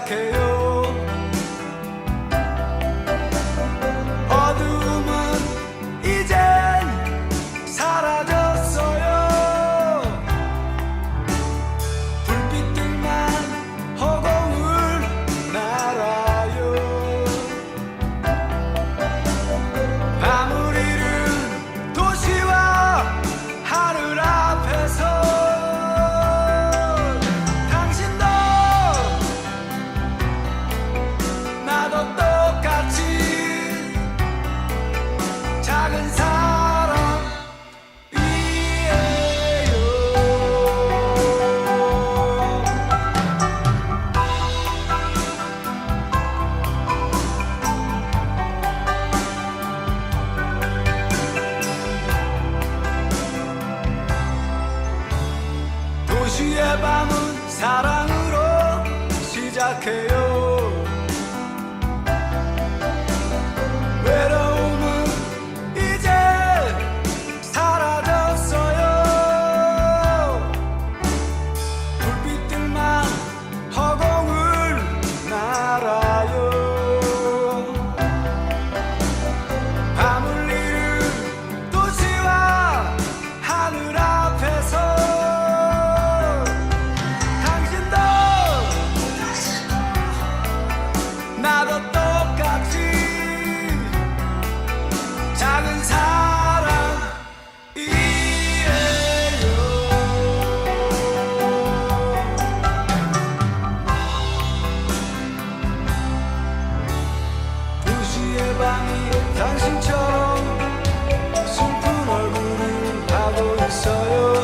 que eu 밤은 사랑으로 시작해요. 당신처럼 슬픈 얼굴을 하고 있어요.